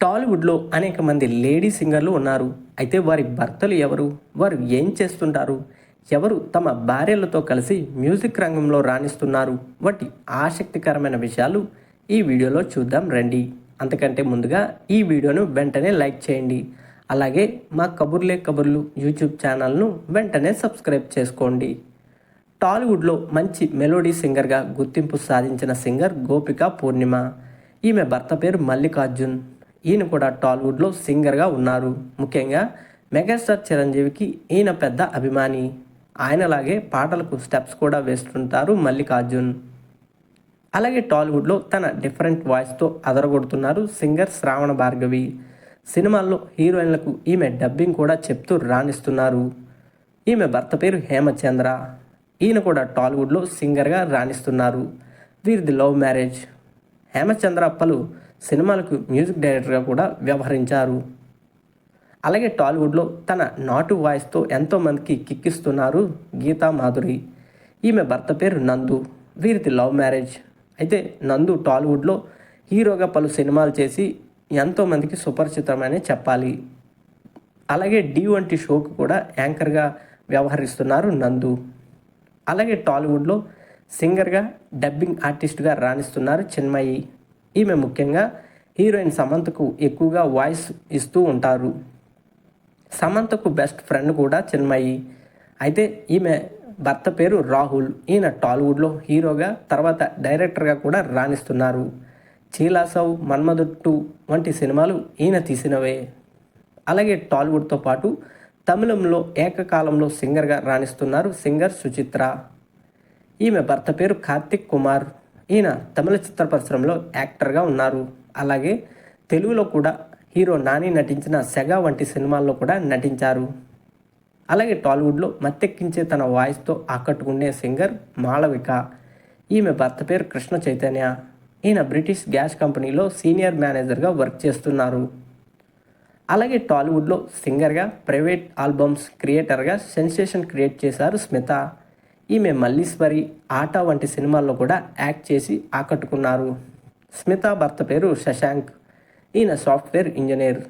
టాలీవుడ్లో అనేక మంది లేడీ సింగర్లు ఉన్నారు. అయితే వారి భర్తలు ఎవరు? వారు ఏం చేస్తుంటారు? ఎవరు తమ భార్యలతో కలిసి మ్యూజిక్ రంగంలో రాణిస్తున్నారు? వంటి ఆసక్తికరమైన విషయాలు ఈ వీడియోలో చూద్దాం రండి. అంతకంటే ముందుగా ఈ వీడియోను వెంటనే లైక్ చేయండి. అలాగే మా కబుర్లే కబుర్లు యూట్యూబ్ ఛానల్ను వెంటనే సబ్స్క్రైబ్ చేసుకోండి. టాలీవుడ్లో మంచి మెలోడీ సింగర్గా గుర్తింపు సాధించిన సింగర్ గోపిక పూర్ణిమ. ఈమె భర్త పేరు మల్లికార్జున్. ఈయన కూడా టాలీవుడ్లో సింగర్గా ఉన్నారు. ముఖ్యంగా మెగాస్టార్ చిరంజీవికి ఈయన పెద్ద అభిమాని. ఆయనలాగే పాటలకు స్టెప్స్ కూడా వేస్తుంటారు మల్లికార్జున్. అలాగే టాలీవుడ్లో తన డిఫరెంట్ వాయిస్తో అదరగొడుతున్నారు సింగర్ శ్రావణ భార్గవి. సినిమాల్లో హీరోయిన్లకు ఈమె డబ్బింగ్ కూడా చెప్తూ రాణిస్తున్నారు. ఈమె భర్త పేరు హేమచంద్ర. ఈయన కూడా టాలీవుడ్లో సింగర్గా రాణిస్తున్నారు. వీరిది లవ్ మ్యారేజ్. హేమచంద్ర పలు సినిమాలకు మ్యూజిక్ డైరెక్టర్గా కూడా వ్యవహరించారు. అలాగే టాలీవుడ్లో తన నాటు వాయిస్తో ఎంతోమందికి కిక్కిస్తున్నారు గీతా మాధురి. ఈమె భర్త పేరు నందు వీరిది లవ్ మ్యారేజ్. అయితే నందు టాలీవుడ్లో హీరోగా పలు సినిమాలు చేసి ఎంతోమందికి సుపరిచితమనే చెప్పాలి. అలాగే డి వంటి షోకు కూడా యాంకర్గా వ్యవహరిస్తున్నారు నందు. అలాగే టాలీవుడ్లో సింగర్గా డబ్బింగ్ ఆర్టిస్ట్గా రాణిస్తున్నారు చిన్మయి. ఈమె ముఖ్యంగా హీరోయిన్ సమంతకు ఎక్కువగా వాయిస్ ఇస్తూ ఉంటారు. సమంతకు బెస్ట్ ఫ్రెండ్ కూడా చిన్మయి. అయితే ఈమె భర్త పేరు రాహుల్. ఈయన టాలీవుడ్లో హీరోగా తర్వాత డైరెక్టర్గా కూడా రాణిస్తున్నారు. చీలాసవ్ మన్మధుట్టు వంటి సినిమాలు ఈయన తీసినవే. అలాగే టాలీవుడ్తో పాటు తమిళంలో ఏకకాలంలో సింగర్గా రాణిస్తున్నారు సింగర్ సుచిత్ర. ఈమె భర్త పేరు కార్తిక్ కుమార్. ఈయన తమిళ చిత్ర పరిశ్రమలో యాక్టర్గా ఉన్నారు. అలాగే తెలుగులో కూడా హీరో నాని నటించిన సెగ వంటి సినిమాల్లో కూడా నటించారు. అలాగే టాలీవుడ్లో మత్తెక్కించే తన వాయిస్తో ఆకట్టుకునే సింగర్ మాళవిక. ఈమె భర్త పేరు కృష్ణ చైతన్య. ఈయన బ్రిటిష్ గ్యాస్ కంపెనీలో సీనియర్ మేనేజర్గా వర్క్ చేస్తున్నారు. అలాగే టాలీవుడ్లో సింగర్గా ప్రైవేట్ ఆల్బమ్స్ క్రియేటర్గా సెన్సేషన్ క్రియేట్ చేశారు స్మిత. ఈమె మల్లీశ్వరి ఆట వంటి సినిమాల్లో కూడా యాక్ట్ చేసి ఆకట్టుకున్నారు. స్మిత భర్త పేరు శశాంక్. ఈయన సాఫ్ట్వేర్ ఇంజనీర్.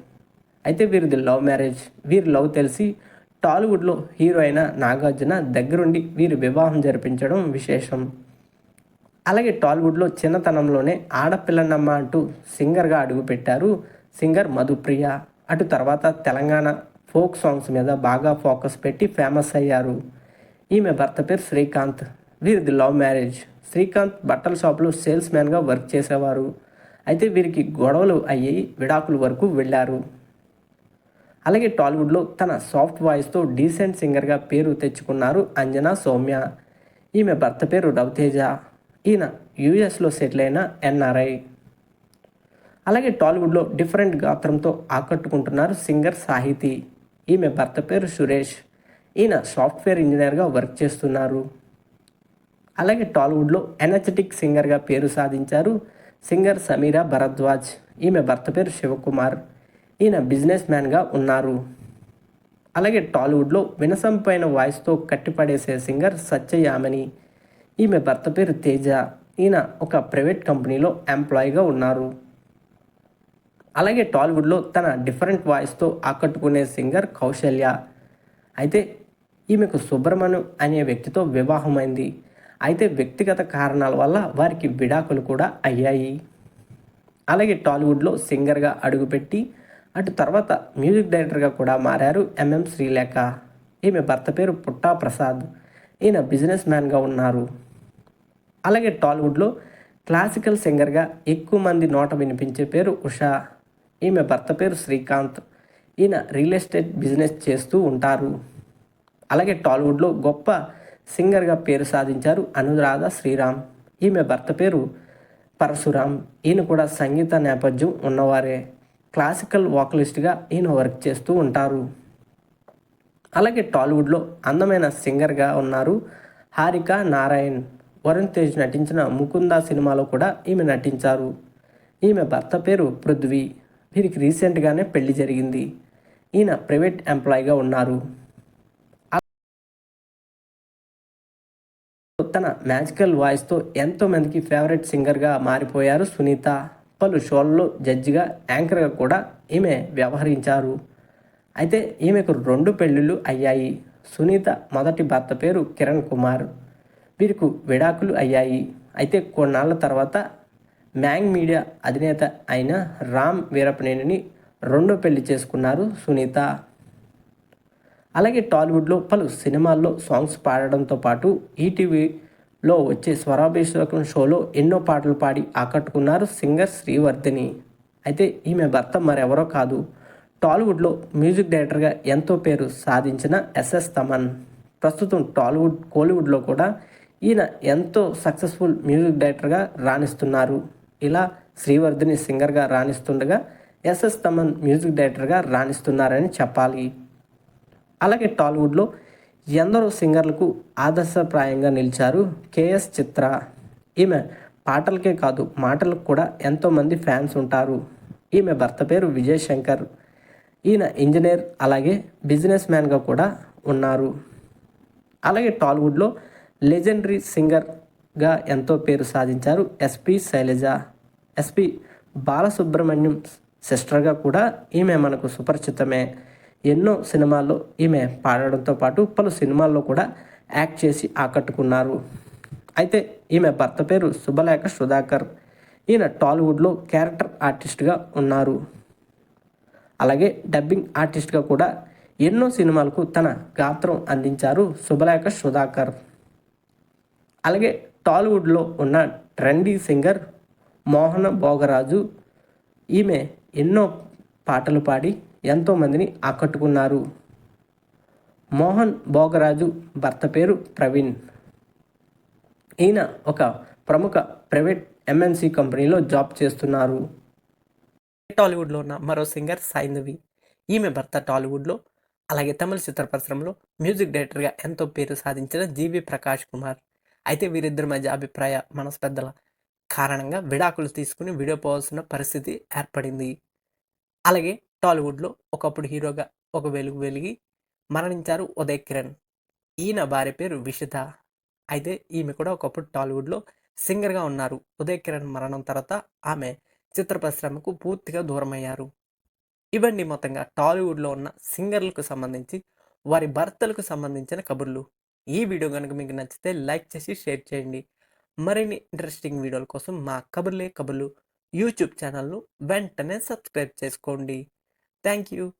అయితే వీరిది లవ్ మ్యారేజ్. వీరి లవ్ తెలిసి టాలీవుడ్లో హీరో అయిన నాగార్జున దగ్గరుండి వీరి వివాహం జరిపించడం విశేషం. అలాగే టాలీవుడ్లో చిన్నతనంలోనే ఆడపిల్లనమ్మ అంటూ సింగర్గా అడుగుపెట్టారు సింగర్ మధుప్రియ. అటు తర్వాత తెలంగాణ ఫోక్ సాంగ్స్ మీద బాగా ఫోకస్ పెట్టి ఫేమస్ అయ్యారు. ఈమె భర్త పేరు శ్రీకాంత్. వీరిది లవ్ మ్యారేజ్. శ్రీకాంత్ బట్టల షాప్లో సేల్స్ మ్యాన్గా వర్క్ చేసేవారు. అయితే వీరికి గొడవలు అయ్యి విడాకుల వరకు వెళ్ళారు. అలాగే టాలీవుడ్లో తన సాఫ్ట్ వాయిస్తో డీసెంట్ సింగర్గా పేరు తెచ్చుకున్నారు అంజనా సౌమ్య. ఈమె భర్త పేరు రవితేజ. ఈయన యూఎస్లో సెటిల్ అయిన ఎన్ఆర్ఐ. అలాగే టాలీవుడ్లో డిఫరెంట్ గాత్రంతో ఆకట్టుకుంటున్నారు సింగర్ సాహితి. ఈమె భర్త పేరు సురేష్. ఈయన సాఫ్ట్వేర్ ఇంజనీర్గా వర్క్ చేస్తున్నారు. అలాగే టాలీవుడ్లో ఎనర్జెటిక్ సింగర్గా పేరు సాధించారు సింగర్ సమీరా భరద్వాజ్. ఈమె భర్త పేరు శివకుమార్. ఈయన బిజినెస్ మ్యాన్గా ఉన్నారు. అలాగే టాలీవుడ్లో వినసంపైన వాయిస్తో కట్టిపడేసే సింగర్ సత్యయామని. ఈమె భర్త పేరు తేజ. ఈయన ఒక ప్రైవేట్ కంపెనీలో ఎంప్లాయీగా ఉన్నారు. అలాగే టాలీవుడ్లో తన డిఫరెంట్ వాయిస్తో ఆకట్టుకునే సింగర్ కౌశల్య. అయితే ఈమెకు సుబ్రమణ్యం అనే వ్యక్తితో వివాహమైంది. అయితే వ్యక్తిగత కారణాల వల్ల వారికి విడాకులు కూడా అయ్యాయి. అలాగే టాలీవుడ్లో సింగర్గా అడుగుపెట్టి అటు తర్వాత మ్యూజిక్ డైరెక్టర్గా కూడా మారారు ఎంఎం శ్రీలేఖ. ఈమె భర్త పేరు పుట్టా ప్రసాద్. ఈయన బిజినెస్ మ్యాన్గా ఉన్నారు. అలాగే టాలీవుడ్లో క్లాసికల్ సింగర్గా ఎక్కువ మంది నోట వినిపించే పేరు ఉషా. ఈమె భర్త పేరు శ్రీకాంత్. ఈయన రియల్ ఎస్టేట్ బిజినెస్ చేస్తూ ఉంటారు. అలాగే టాలీవుడ్లో గొప్ప సింగర్గా పేరు సాధించారు అనురాధ శ్రీరామ్. ఈమె భర్త పేరు పరశురామ్. ఈయన కూడా సంగీత నేపథ్యం ఉన్నవారే. క్లాసికల్ వాకలిస్ట్గా ఈయన వర్క్ చేస్తూ ఉంటారు. అలాగే టాలీవుడ్లో అందమైన సింగర్గా ఉన్నారు హారిక నారాయణ్. వరుణ్ తేజ్ నటించిన ముకుంద సినిమాలో కూడా ఈమె నటించారు. ఈమె భర్త పేరు పృథ్వీ. వీరికి రీసెంట్గానే పెళ్ళి జరిగింది. ఈయన ప్రైవేట్ ఎంప్లాయీగా ఉన్నారు. తన మ్యాజికల్ వాయిస్తో ఎంతోమందికి ఫేవరెట్ సింగర్గా మారిపోయారు సునీత. పలు షోల్లో జడ్జిగా యాంకర్గా కూడా ఈమె వ్యవహరించారు. అయితే ఈమెకు రెండు పెళ్ళిళ్ళు అయ్యాయి. సునీత మొదటి భర్త పేరు కిరణ్ కుమార్. వీరికి విడాకులు అయ్యాయి. అయితే కొన్నాళ్ళ తర్వాత మ్యాంగ్ మీడియా అధినేత అయిన రామ్ వీరపనేనిని రెండో పెళ్ళి చేసుకున్నారు సునీత. అలాగే టాలీవుడ్లో పలు సినిమాల్లో సాంగ్స్ పాడడంతో పాటు ఈటీవీలో వచ్చే స్వరాభిషేకం షోలో ఎన్నో పాటలు పాడి ఆకట్టుకున్నారు సింగర్ శ్రీవర్ధిని. అయితే ఈమె భర్త మరెవరో కాదు. టాలీవుడ్లో మ్యూజిక్ డైరెక్టర్గా ఎంతో పేరు సాధించిన ఎస్ఎస్ తమన్. ప్రస్తుతం టాలీవుడ్ కోలీవుడ్లో కూడా ఈయన ఎంతో సక్సెస్ఫుల్ మ్యూజిక్ డైరెక్టర్గా రాణిస్తున్నారు. ఇలా శ్రీవర్ధిని సింగర్గా రాణిస్తుండగా ఎస్ఎస్ తమన్ మ్యూజిక్ డైరెక్టర్గా రాణిస్తున్నారని చెప్పాలి. అలాగే టాలీవుడ్లో ఎందరో సింగర్లకు ఆదర్శప్రాయంగా నిలిచారు కేఎస్ చిత్ర. ఈమె పాటలకే కాదు మాటలకు కూడా ఎంతోమంది ఫ్యాన్స్ ఉంటారు. ఈమె భర్త పేరు విజయ్ శంకర్. ఈయన ఇంజనీర్ అలాగే బిజినెస్ మ్యాన్గా కూడా ఉన్నారు. అలాగే టాలీవుడ్లో లెజెండరీ సింగర్గా ఎంతో పేరు సాధించారు S P Sailaja. S P Balasubrahmanyam సిస్టర్గా కూడా ఈమె మనకు సుపరిచితమే. ఎన్నో సినిమాల్లో ఈమె పాడడంతో పాటు పలు సినిమాల్లో కూడా యాక్ట్ చేసి ఆకట్టుకున్నారు. అయితే ఈమె భర్త పేరు శుభలేఖ సుధాకర్. ఈయన టాలీవుడ్లో క్యారెక్టర్ ఆర్టిస్ట్గా ఉన్నారు. అలాగే డబ్బింగ్ ఆర్టిస్ట్గా కూడా ఎన్నో సినిమాలకు తన గాత్రం అందించారు శుభలేఖ సుధాకర్. అలాగే టాలీవుడ్లో ఉన్న ట్రెండీ సింగర్ మోహన భోగరాజు ఈమె ఎన్నో పాటలు పాడి ఎంతోమందిని ఆకట్టుకున్నారు. మోహన్ భోగరాజు భర్త పేరు ప్రవీణ్. ఈయన ఒక ప్రముఖ ప్రైవేట్ ఎంఎన్సి కంపెనీలో జాబ్ చేస్తున్నారు. టాలీవుడ్లో ఉన్న మరో సింగర్ సైంధవి ఈమె భర్త టాలీవుడ్లో అలాగే తమిళ చిత్ర పరిశ్రమలో మ్యూజిక్ డైరెక్టర్గా ఎంతో పేరు సాధించిన జీవి ప్రకాష్ కుమార్. అయితే వీరిద్దరి మధ్య అభిప్రాయ మనస్పెద్దల కారణంగా విడాకులు తీసుకుని విడిపోవాల్సిన పరిస్థితి ఏర్పడింది. అలాగే టాలీవుడ్లో ఒకప్పుడు హీరోగా ఒక వెలుగు వెలిగి మరణించారు ఉదయ్ కిరణ్. ఈయన భార్య పేరు విషిత. అయితే ఈమె కూడా ఒకప్పుడు టాలీవుడ్లో సింగర్గా ఉన్నారు. ఉదయ్ కిరణ్ మరణం తర్వాత ఆమె చిత్ర పరిశ్రమకు పూర్తిగా దూరమయ్యారు. ఇవన్నీ మొత్తంగా టాలీవుడ్లో ఉన్న సింగర్లకు సంబంధించి వారి భర్తలకు సంబంధించిన కబుర్లు. ఈ వీడియో కనుక మీకు నచ్చితే లైక్ చేసి షేర్ చేయండి. మరిన్ని ఇంట్రెస్టింగ్ వీడియోల కోసం మా కబుర్లే కబుర్లు. యూట్యూబ్ ఛానల్ను వెంటనే సబ్స్క్రైబ్ చేసుకోండి. Thank you.